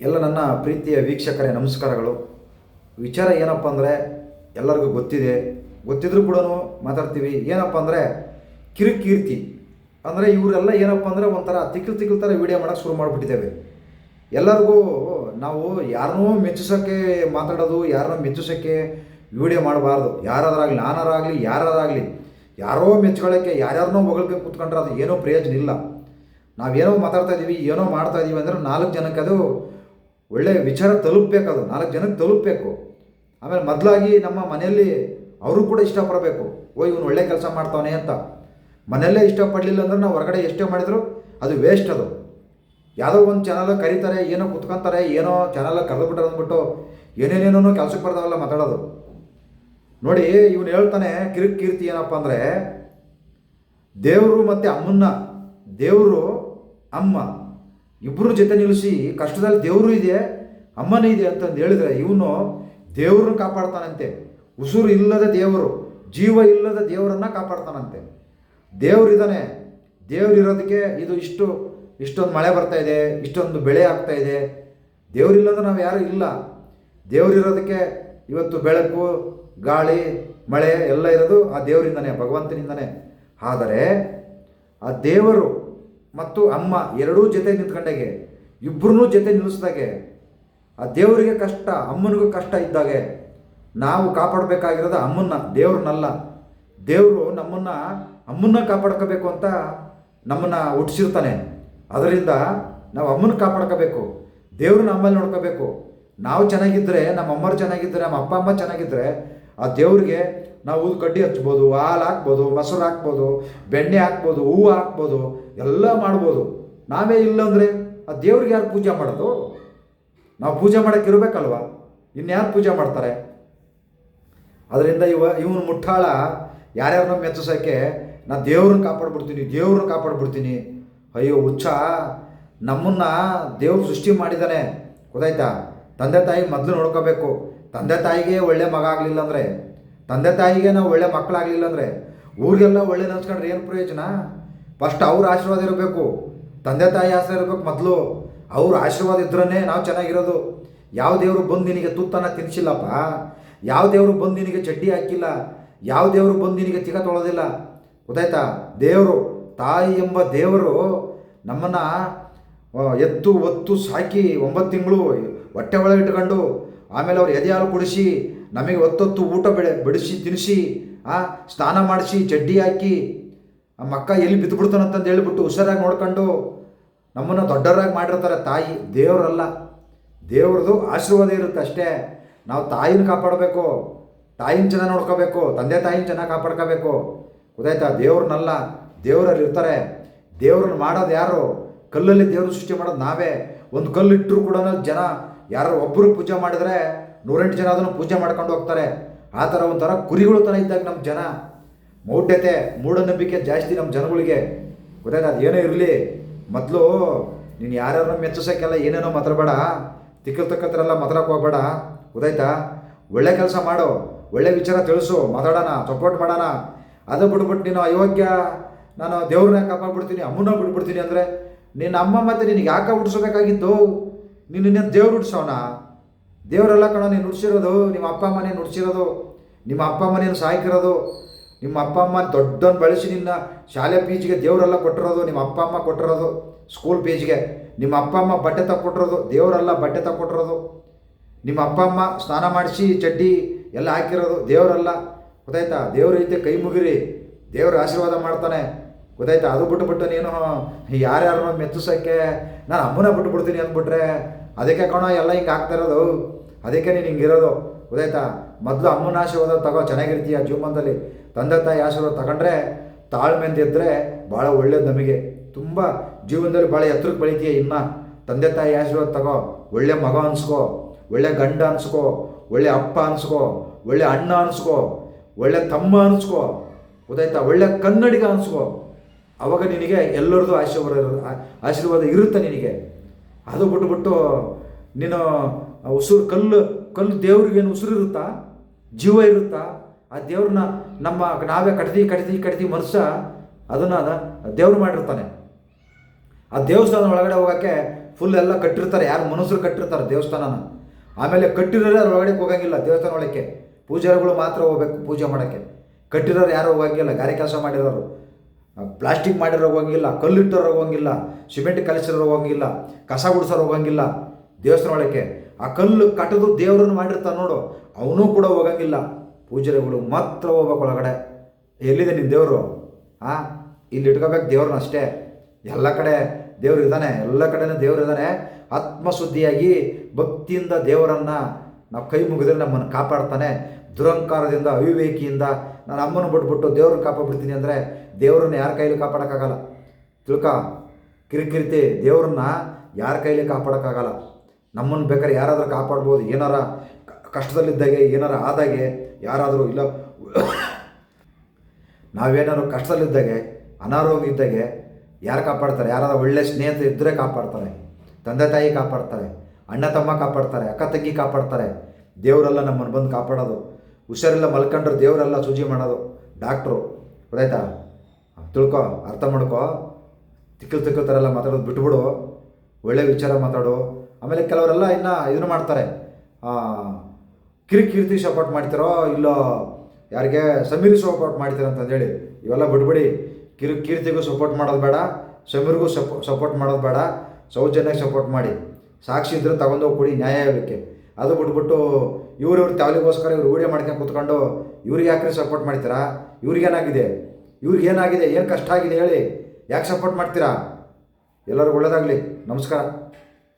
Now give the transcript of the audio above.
ಎಲ್ಲ ನನ್ನ ಪ್ರೀತಿಯ ವೀಕ್ಷಕರೇ, ನಮಸ್ಕಾರಗಳು. ವಿಚಾರ ಏನಪ್ಪ ಅಂದರೆ, ಎಲ್ಲರಿಗೂ ಗೊತ್ತಿದೆ. ಗೊತ್ತಿದ್ರೂ ಕೂಡ ಮಾತಾಡ್ತೀವಿ. ಏನಪ್ಪ ಅಂದರೆ, ಕಿರುಕೀರ್ತಿ. ಅಂದರೆ ಇವರೆಲ್ಲ ಏನಪ್ಪ ಅಂದರೆ ಒಂಥರ ತಿಕ್ಕಲು ತಿಕ್ಕಲು ಥರ ವೀಡಿಯೋ ಮಾಡೋಕ್ಕೆ ಶುರು ಮಾಡಿಬಿಟ್ಟಿದ್ದೇವೆ. ಎಲ್ಲರಿಗೂ ನಾವು ಯಾರನ್ನೂ ಮೆಚ್ಚಿಸೋಕ್ಕೆ ಮಾತಾಡೋದು, ಯಾರನ್ನೂ ಮೆಚ್ಚಿಸೋಕ್ಕೆ ವಿಡಿಯೋ ಮಾಡಬಾರ್ದು. ಯಾರಾದ್ರಾಗಲಿ, ನಾನಾರಾಗಲಿ ಯಾರಾದ್ರಾಗಲಿ ಯಾರೋ ಮೆಚ್ಕೊಳ್ಳೋಕ್ಕೆ ಯಾರ್ಯಾರನ್ನೋ ಹೊಗಳಕ್ಕೆ ಕೂತ್ಕೊಂಡ್ರೆ ಅದು ಏನೋ ಪ್ರಯೋಜನ ಇಲ್ಲ. ನಾವೇನೋ ಮಾತಾಡ್ತಾ ಇದ್ದೀವಿ ಏನೋ ಮಾಡ್ತಾ ಇದ್ದೀವಿ ಅಂದರೆ ನಾಲ್ಕು ಜನಕ್ಕೆ ಅದು ಒಳ್ಳೆ ವಿಚಾರ ತಲುಪಬೇಕು ಅದು ನಾಲ್ಕು ಜನಕ್ಕೆ ತಲುಪಬೇಕು. ಆಮೇಲೆ ಮೊದಲಾಗಿ ನಮ್ಮ ಮನೆಯಲ್ಲಿ ಅವರು ಕೂಡ ಇಷ್ಟಪಡಬೇಕು. ಓ ಇವನು ಒಳ್ಳೆ ಕೆಲಸ ಮಾಡ್ತಾವನೆ ಅಂತ. ಮನೆಯಲ್ಲೇ ಇಷ್ಟಪಡಲಿಲ್ಲ ಅಂದ್ರೆ ನಾವು ಹೊರಗಡೆ ಎಷ್ಟೇ ಮಾಡಿದ್ರು ಅದು ವೇಸ್ಟ್ ಅದು. ಯಾವುದೋ ಒಂದು ಚಾನಲ್ ಕರೀತಾರೆ, ಏನೋ ಕುತ್ಕೊಂತಾರೆ, ಏನೋ ಚಾನಲ್ ಕರೆದುಬಿಟ್ರೆ ಅಂದ್ಬಿಟ್ಟು ಏನೇನೇನೋ ಕೆಲಸಕ್ಕೆ ಬರ್ತಾವಲ್ಲ ಮಾತಾಡೋದು. ನೋಡಿ, ಇವನು ಹೇಳ್ತಾನೆ ಕಿರಿಕ್ ಕೀರ್ತಿ ಏನಪ್ಪ ಅಂದರೆ, ದೇವರು ಮತ್ತು ಅಮ್ಮನ್ನ, ದೇವರು ಅಮ್ಮ. ಇಬ್ಬರು ಜೊತೆ ನಿಲ್ಲಿಸಿ ಕಷ್ಟದಲ್ಲಿ ದೇವರು ಇದೆ, ಅಮ್ಮನೇ ಇದೆ ಅಂತಂದು ಹೇಳಿದ್ರೆ ಇವನು ದೇವ್ರನ್ನ ಕಾಪಾಡ್ತಾನಂತೆ. ಉಸುರು ಇಲ್ಲದ ದೇವರು, ಜೀವ ಇಲ್ಲದ ದೇವರನ್ನು ಕಾಪಾಡ್ತಾನಂತೆ. ದೇವರಿದ್ದಾನೆ ದೇವರಿರೋದಕ್ಕೆ ಇದು ಇಷ್ಟು, ಇಷ್ಟೊಂದು ಮಳೆ ಬರ್ತಾ ಇದೆ, ಇಷ್ಟೊಂದು ಬೆಳೆ ಆಗ್ತಾ ಇದೆ. ದೇವರಿಲ್ಲಂದ್ರೆ ನಾವು ಯಾರೂ ಇಲ್ಲ. ದೇವರಿರೋದಕ್ಕೆ ಇವತ್ತು ಬೆಳಕು, ಗಾಳಿ, ಮಳೆ ಎಲ್ಲ ಇರೋದು ಆ ದೇವರಿಂದನೇ, ಭಗವಂತನಿಂದನೇ. ಆದರೆ ಆ ದೇವರು ಮತ್ತು ಅಮ್ಮ ಎರಡೂ ಜೊತೆ ನಿಂತ್ಕೊಂಡಾಗೆ ಇಬ್ಬರೂ ಜೊತೆ ನಿಲ್ಲಿಸ್ದಾಗೆ, ಆ ದೇವರಿಗೆ ಕಷ್ಟ, ಅಮ್ಮನಿಗೂ ಕಷ್ಟ ಇದ್ದಾಗೆ, ನಾವು ಕಾಪಾಡಬೇಕಾಗಿರೋದು ಅಮ್ಮನ್ನ, ದೇವ್ರನ್ನಲ್ಲ. ದೇವರು ನಮ್ಮನ್ನ, ಅಮ್ಮನ್ನ ಕಾಪಾಡ್ಕೋಬೇಕು ಅಂತ ನಮ್ಮನ್ನ ಹುಟ್ಟಿಸಿರ್ತಾನೆ. ಅದರಿಂದ ನಾವು ಅಮ್ಮನ ಕಾಪಾಡ್ಕೋಬೇಕು. ದೇವ್ರನ್ನ ನಮ್ಮಲ್ಲಿ ನೋಡ್ಕೋಬೇಕು. ನಾವು ಚೆನ್ನಾಗಿದ್ದರೆ ನಮ್ಮ ಅಮ್ಮರು ಚೆನ್ನಾಗಿದ್ದರೆ ನಮ್ಮ ಅಪ್ಪ ಅಮ್ಮ ಚೆನ್ನಾಗಿದ್ದರೆ ಆ ದೇವ್ರಿಗೆ ನಾವು ಊದು ಕಡ್ಡಿ ಹಚ್ಬೋದು, ಹಾಲು ಹಾಕ್ಬೋದು, ಮೊಸರು ಹಾಕ್ಬೋದು, ಬೆಣ್ಣೆ ಹಾಕ್ಬೋದು, ಹೂವು ಹಾಕ್ಬೋದು, ಎಲ್ಲ ಮಾಡ್ಬೋದು. ನಾವೇ ಇಲ್ಲಂದರೆ ಆ ದೇವ್ರಿಗೆ ಯಾರು ಪೂಜೆ ಮಾಡೋದು? ನಾವು ಪೂಜೆ ಮಾಡೋಕ್ಕೆ ಇರಬೇಕಲ್ವ? ಇನ್ಯಾರು ಪೂಜೆ ಮಾಡ್ತಾರೆ? ಅದರಿಂದ ಇವ, ಇವನು ಮುಟ್ಟಾಳ, ಯಾರ್ಯಾರನ್ನ ಮೆಚ್ಚಿಸೋಕ್ಕೆ ನಾ ದೇವ್ರನ್ನ ಕಾಪಾಡ್ಬಿಡ್ತೀನಿ ದೇವ್ರನ್ನ ಕಾಪಾಡ್ಬಿಡ್ತೀನಿ. ಅಯ್ಯೋ, ಹುಚ್ಚ. ನಮ್ಮನ್ನ ದೇವ್ರು ಸೃಷ್ಟಿ ಮಾಡಿದ್ದಾನೆ ಗೊತ್ತಾಯ್ತಾ? ತಂದೆ ತಾಯಿ ಮೊದಲು ನೋಡ್ಕೋಬೇಕು. ತಂದೆ ತಾಯಿಗೆ ಒಳ್ಳೆ ಮಗ ಆಗಲಿಲ್ಲ ಅಂದರೆ ತಂದೆ ತಾಯಿಗೆ ನಾವು ಒಳ್ಳೆ ಮಕ್ಕಳಾಗಲಿಲ್ಲ ಅಂದರೆ ಊರಿಗೆಲ್ಲ ಒಳ್ಳೆ ನೆನೆಸ್ಕೊಂಡ್ರೆ ಏನು ಪ್ರಯೋಜನ? ಫಸ್ಟ್ ಅವ್ರ ಆಶೀರ್ವಾದ ಇರಬೇಕು. ತಂದೆ ತಾಯಿ ಆಶ್ರಯ ಇರಬೇಕು ಮೊದಲು. ಅವ್ರ ಆಶೀರ್ವಾದ ಇದ್ರೇ ನಾವು ಚೆನ್ನಾಗಿರೋದು. ಯಾವ ದೇವರು ಬಂದು ನಿನಗೆ ತುತ್ತನ್ನು ತಿನ್ನಿಸಿಲ್ಲಪ್ಪ ಯಾವ ದೇವರು ಬಂದು ನಿನಗೆ ಚಡ್ಡಿ ಹಾಕಿಲ್ಲ? ಯಾವ ದೇವರು ಬಂದು ನಿನಗೆ ತಿಗ ತೊಳೋದಿಲ್ಲ? ಗೊತ್ತಾಯ್ತಾ? ದೇವರು, ತಾಯಿ ಎಂಬ ದೇವರು ನಮ್ಮನ್ನು ಎತ್ತು ಒತ್ತು ಸಾಕಿ ಒಂಬತ್ತು ತಿಂಗಳು ಹೊಟ್ಟೆ ಒಳಗೆ ಇಟ್ಕೊಂಡು ಆಮೇಲೆ ಅವ್ರು ಎದೆ ಹಾಲು ಕುಡಿಸಿ, ನಮಗೆ ಹೊತ್ತೊತ್ತು ಊಟ ಬೆಳೆ ಬಡಿಸಿ, ತಿನ್ನಿಸಿ, ಆ, ಸ್ನಾನ ಮಾಡಿಸಿ, ಚಡ್ಡಿ ಹಾಕಿ ಆ ಮಕ್ಕ ಎಲ್ಲಿ ಬಿದ್ದುಬಿಡ್ತಾನಂತಂದು ಹೇಳಿಬಿಟ್ಟು ಹುಷಾರಾಗಿ ನೋಡ್ಕೊಂಡು ನಮ್ಮನ್ನು ದೊಡ್ಡರಾಗಿ ಮಾಡಿರ್ತಾರೆ ತಾಯಿ. ದೇವರಲ್ಲ. ದೇವ್ರದ್ದು ಆಶೀರ್ವಾದ ಇರುತ್ತೆ ಅಷ್ಟೇ. ನಾವು ತಾಯಿನ ಕಾಪಾಡಬೇಕು. ತಾಯಿನ ಚೆನ್ನಾಗಿ ನೋಡ್ಕೋಬೇಕು. ತಂದೆ ತಾಯಿನ ಚೆನ್ನಾಗಿ ಕಾಪಾಡ್ಕೋಬೇಕು. ಗೊತ್ತಾಯ್ತಾ? ದೇವ್ರನ್ನಲ್ಲ ದೇವರಲ್ಲಿ ಇರ್ತಾರೆ. ದೇವ್ರನ್ನ ಮಾಡೋದು ಯಾರು? ಕಲ್ಲಲ್ಲಿ ದೇವ್ರನ್ನ ಸೃಷ್ಟಿ ಮಾಡೋದು ನಾವೇ. ಒಂದು ಕಲ್ಲು ಇಟ್ಟರು ಕೂಡ ಜನ ಯಾರು ಒಬ್ಬರು ಪೂಜೆ ಮಾಡಿದ್ರೆ ನೂರೆಂಟು ಜನ ಅದನ್ನು ಪೂಜೆ ಮಾಡ್ಕೊಂಡು ಹೋಗ್ತಾರೆ. ಆ ಥರ ಒಂಥರ ಕುರಿಗಳು ಥರ ಇದ್ದಾಗ ನಮ್ಮ ಜನ. ಮೌಢ್ಯತೆ, ಮೂಢನಂಬಿಕೆ ಜಾಸ್ತಿ ನಮ್ಮ ಜನಗಳಿಗೆ. ಗೊತ್ತಾಯ್ತು? ಅದು ಏನೇ ಇರಲಿ. ಮೊದಲು ನೀನು ಯಾರ್ಯಾರನ್ನ ಮೆಚ್ಚಿಸೋಕ್ಕೆಲ್ಲ ಏನೇನೋ ಮಾತಾಡಬೇಡ. ತಿಕ್ಕಲ್ ತಕ್ಕತ್ರೆಲ್ಲ ಮಾತಾಡಕ್ಕೆ ಹೋಗ್ಬೇಡ. ಗೊತ್ತಾಯ್ತಾ? ಒಳ್ಳೆ ಕೆಲಸ ಮಾಡು. ಒಳ್ಳೆ ವಿಚಾರ ತಿಳಿಸು. ಮಾತಾಡೋಣ. ಸಪೋರ್ಟ್ ಮಾಡೋಣ. ಅದು ಬಿಟ್ಬಿಟ್ಟು ನೀನು ಅಯೋಗ್ಯ. ನಾನು ದೇವ್ರನ್ನ ಕಾಪಾಡ್ಬಿಡ್ತೀನಿ ಅಮ್ಮನ ಬಿಟ್ಬಿಡ್ತೀನಿ ಅಂದರೆ ನಿನ್ನ ಅಮ್ಮ ಮತ್ತೆ ನಿನಗೆ ಯಾಕೆ ಹುಡ್ಸೋಬೇಕಾಗಿತ್ತು ನೀನು ನಿನ್ನ ದೇವ್ರು ಹುಡ್ಸೋಣ ದೇವರೆಲ್ಲ ಕಣ, ನೀನು ನುಡ್ಸಿರೋದು, ನಿಮ್ಮ ಅಪ್ಪ ಅಮ್ಮನೇ ನುಡ್ಸಿರೋದು, ನಿಮ್ಮ ಅಪ್ಪ ಅಮ್ಮನೇನು ಸಾಯ್ಕಿರೋದು, ನಿಮ್ಮ ಅಪ್ಪ ಅಮ್ಮ ದೊಡ್ಡನ್ನು ಬಳಸಿ ನಿನ್ನ ಶಾಲೆ ಪೀಜಿಗೆ ದೇವರೆಲ್ಲ ಕೊಟ್ಟಿರೋದು, ನಿಮ್ಮ ಅಪ್ಪ ಅಮ್ಮ ಕೊಟ್ಟಿರೋದು ಸ್ಕೂಲ್ ಫೀಸ್ಗೆ ನಿಮ್ಮ ಅಪ್ಪ ಅಮ್ಮ ಬಟ್ಟೆ ತಕ್ಕೊಟ್ಟಿರೋದು, ದೇವರೆಲ್ಲ ಬಟ್ಟೆ ತಕ್ಕೊಟ್ಟಿರೋದು. ನಿಮ್ಮ ಅಪ್ಪ ಅಮ್ಮ ಸ್ನಾನ ಮಾಡಿಸಿ, ಚಡ್ಡಿ ಎಲ್ಲ ಹಾಕಿರೋದು, ದೇವರಲ್ಲ. ಗೊತ್ತಾಯ್ತಾ? ದೇವ್ರ ಐತೆ ಕೈ ಮುಗಿರಿ. ದೇವ್ರ ಆಶೀರ್ವಾದ ಮಾಡ್ತಾನೆ. ಗೊತ್ತಾಯ್ತಾ? ಅದು ಬಿಟ್ಟುಬಿಟ್ಟು ನೀನು ಯಾರ್ಯಾರನ್ನ ಮೆತ್ತಿಸೋಕ್ಕೆ ನಾನು ಅಮ್ಮನ ಬಿಟ್ಬಿಡ್ತೀನಿ ಅಂದ್ಬಿಟ್ರೆ, ಅದಕ್ಕೆ ಕಣ, ಎಲ್ಲ ಹಿಂಗೆ ಆಗ್ತಾ ಇರೋದು. ಅದಕ್ಕೆ ನೀನು ಹಿಂಗಿರೋದು ಗೊತ್ತಾಯ್ತಾ? ಮೊದಲು ಅಮ್ಮನ ಆಶೀರ್ವಾದ ತಗೋ, ಚೆನ್ನಾಗಿರ್ತೀಯ ಜೀವನದಲ್ಲಿ. ತಂದೆ ತಾಯಿ ಆಶೀರ್ವಾದ ತಗೊಂಡ್ರೆ ತಾಳ್ಮೆಂದಿದ್ದರೆ ಭಾಳ ಒಳ್ಳೇದು ನಮಗೆ. ತುಂಬ ಜೀವನದಲ್ಲಿ ಭಾಳ ಎತ್ತರಕ್ಕೆ ಬೆಳಿತೀಯ ಇನ್ನು. ತಂದೆ ತಾಯಿ ಆಶೀರ್ವಾದ ತಗೋ, ಒಳ್ಳೆ ಮಗ ಅನ್ಸ್ಕೋ, ಒಳ್ಳೆ ಗಂಡ ಅನ್ಸ್ಕೋ, ಒಳ್ಳೆ ಅಪ್ಪ ಅನ್ಸ್ಕೋ, ಒಳ್ಳೆ ಅಣ್ಣ ಅನ್ಸ್ಕೋ, ಒಳ್ಳೆ ತಮ್ಮ ಅನ್ಸ್ಕೋ, ಗೊತ್ತಾಯ್ತಾ? ಒಳ್ಳೆ ಕನ್ನಡಿಗ ಅನ್ಸ್ಕೋ. ಅವಾಗ ನಿನಗೆ ಎಲ್ಲರದ್ದು ಆಶೀರ್ವಾದ ಆಶೀರ್ವಾದ ಇರುತ್ತೆ ನಿನಗೆ. ಅದು ಬಿಟ್ಬಿಟ್ಟು ನೀನು ಉಸಿರು ಕಲ್ಲು ಕಲ್ಲು ದೇವ್ರಿಗೇನು ಉಸಿರು ಇರುತ್ತಾ? ಜೀವ ಇರುತ್ತಾ? ಆ ದೇವ್ರನ್ನ ನಮ್ಮ ನಾವೇ ಕಟ್ತಿ ಕಟ್ತಿ ಕಟ್ತಿ ಮನುಷ್ಯ ಅದನ್ನು ದೇವ್ರು ಮಾಡಿರ್ತಾನೆ. ಆ ದೇವಸ್ಥಾನದ ಒಳಗಡೆ ಹೋಗೋಕ್ಕೆ ಫುಲ್ ಎಲ್ಲ ಕಟ್ಟಿರ್ತಾರೆ. ಯಾರು ಮನುಷ್ಯರು ಕಟ್ಟಿರ್ತಾರೆ ದೇವಸ್ಥಾನನ. ಆಮೇಲೆ ಕಟ್ಟಿರೋರು ಅದ್ರ ಒಳಗಡೆ ಹೋಗಂಗಿಲ್ಲ ದೇವಸ್ಥಾನ ಒಳಕ್ಕೆ. ಪೂಜಾರಿಗಳು ಮಾತ್ರ ಹೋಗ್ಬೇಕು ಪೂಜೆ ಮಾಡೋಕ್ಕೆ. ಕಟ್ಟಿರೋರು ಯಾರು ಹೋಗಂಗಿಲ್ಲ. ಗಾರೆ ಕೆಲಸ ಮಾಡಿರೋರು. ಪ್ಲಾಸ್ಟಿಕ್ ಮಾಡಿರೋ ಹೋಗಂಗಿಲ್ಲ ಕಲ್ಲಿಟ್ಟೋರು ಹೋಗಂಗಿಲ್ಲ ಸಿಮೆಂಟ್ ಕಲಿಸಿರೋ ಹೋಗಂಗಿಲ್ಲ ಕಸ ಗುಡಿಸೋರು ಹೋಗಂಗಿಲ್ಲ ದೇವಸ್ಥಾನ ಒಳಗೆ ಆ ಕಲ್ಲು ಕಟ್ಟದು ದೇವ್ರನ್ನ ಮಾಡಿರ್ತಾನೆ ನೋಡು, ಅವನು ಕೂಡ ಹೋಗಂಗಿಲ್ಲ. ಪೂಜಾರಿಗಳು ಮಾತ್ರ ಹೋಗ್ಬೇಕು ಒಳಗಡೆ. ಎಲ್ಲಿದೆ ನಿನ್ನ ದೇವರು? ಆ, ಇಲ್ಲಿ ಇಟ್ಕೋಬೇಕು ದೇವ್ರನ್ನ ಅಷ್ಟೇ. ಎಲ್ಲ ಕಡೆ ದೇವ್ರು ಇದ್ದಾನೆ, ಎಲ್ಲ ಕಡೆನೂ ದೇವ್ರು ಇದ್ದಾನೆ. ಆತ್ಮಶುದ್ಧಿಯಾಗಿ ಭಕ್ತಿಯಿಂದ ದೇವರನ್ನು ನಾವು ಕೈ ಮುಗಿದ್ರೆ ನಮ್ಮನ್ನು ಕಾಪಾಡ್ತಾನೆ. ದುರಂಕಾರದಿಂದ, ಅವಿವೇಕಿಯಿಂದ ನಾನು ಅಮ್ಮನ ಬಿಟ್ಬಿಟ್ಟು ದೇವ್ರನ್ನ ಕಾಪಾಡ್ಬಿಡ್ತೀನಿ ಅಂದರೆ ದೇವ್ರನ್ನ ಯಾರ ಕೈಲಿ ಕಾಪಾಡೋಕ್ಕಾಗಲ್ಲ. ತಿಳ್ಕ. ಕಿರಿಕಿರಿತಿ ದೇವ್ರನ್ನ ಯಾರ ಕೈಲಿ ಕಾಪಾಡೋಕ್ಕಾಗಲ್ಲ. ನಮ್ಮನ್ನು ಬೇಕಾದ್ರೆ ಯಾರಾದರೂ ಕಾಪಾಡ್ಬೋದು. ಏನಾರ ಕಷ್ಟದಲ್ಲಿದ್ದಾಗೆ, ಏನಾರ ಆದಾಗೆ ಯಾರಾದರೂ ಇಲ್ಲ. ನಾವೇನಾದ್ರು ಕಷ್ಟದಲ್ಲಿದ್ದಾಗೆ, ಅನಾರೋಗ್ಯ ಇದ್ದಾಗೆ ಯಾರು ಕಾಪಾಡ್ತಾರೆ? ಯಾರಾದ್ರೂ ಒಳ್ಳೆ ಸ್ನೇಹಿತರು ಇದ್ದರೆ ಕಾಪಾಡ್ತಾರೆ. ತಂದೆ ತಾಯಿ ಕಾಪಾಡ್ತಾರೆ. ಅಣ್ಣ ತಮ್ಮ ಕಾಪಾಡ್ತಾರೆ. ಅಕ್ಕ ತಂಗಿ ಕಾಪಾಡ್ತಾರೆ. ದೇವರೆಲ್ಲ ನಮ್ಮನ್ನು ಬಂದು ಕಾಪಾಡೋದು. ಹುಷಾರಿಲ್ಲ ಮಲ್ಕೊಂಡ್ರೆ ದೇವರೆಲ್ಲ ಸೂಜಿ ಮಾಡೋದು. ಡಾಕ್ಟ್ರು, ಗೊತ್ತಾಯ್ತಾ? ತಿಳ್ಕೊ, ಅರ್ಥ ಮಾಡ್ಕೊ. ತಿಕ್ಕಲ್ ಎಲ್ಲ ಮಾತಾಡೋದು ಬಿಟ್ಬಿಡು. ಒಳ್ಳೆ ವಿಚಾರ ಮಾತಾಡು. ಆಮೇಲೆ ಕೆಲವರೆಲ್ಲ ಇನ್ನು ಇದನ್ನು ಮಾಡ್ತಾರೆ. ಕಿರಿಕೀರ್ತಿ ಸಪೋರ್ಟ್ ಮಾಡ್ತಿರೋ, ಇಲ್ಲೋ ಯಾರಿಗೆ ಸಮೀರ್ ಸಪೋರ್ಟ್ ಮಾಡ್ತೀರ ಅಂತಂದೇಳಿ ಇವೆಲ್ಲ ಬಿಡ್ಬಿಡಿ ಕಿರು, ಕೀರ್ತಿಗೂ ಸಪೋರ್ಟ್ ಮಾಡೋದು ಬೇಡ, ಸಮೀರ್ಗೂ ಸಪೋ ಸಪೋರ್ಟ್ ಮಾಡೋದು ಬೇಡ. ಸೌಜನ್ಯಕ್ಕೆ ಸಪೋರ್ಟ್ ಮಾಡಿ. ಸಾಕ್ಷಿ ಇದ್ರೆ ತಗೊಂಡೋಗಿ ಕೊಡಿ, ನ್ಯಾಯ ಆಗಲಿಕ್ಕೆ. ಅದು ಬಿಟ್ಬಿಟ್ಟು ಇವ್ರು ಇವ್ರ ತಾವಲಿಗೋಸ್ಕರ ಇವ್ರು ವೀಡಿಯೋ ಮಾಡ್ಕೊಂಡು ಕೂತ್ಕೊಂಡು ಇವ್ರಿಗೆ ಯಾಕ್ರಿ ಸಪೋರ್ಟ್ ಮಾಡ್ತೀರಾ? ಇವ್ರಿಗೇನಾಗಿದೆ ಇವ್ರಿಗೇನಾಗಿದೆ ಏನು ಕಷ್ಟ ಆಗಿದೆ ಹೇಳಿ? ಯಾಕೆ ಸಪೋರ್ಟ್ ಮಾಡ್ತೀರಾ? ಎಲ್ಲರಿಗೂ ಒಳ್ಳೇದಾಗಲಿ. ನಮಸ್ಕಾರ.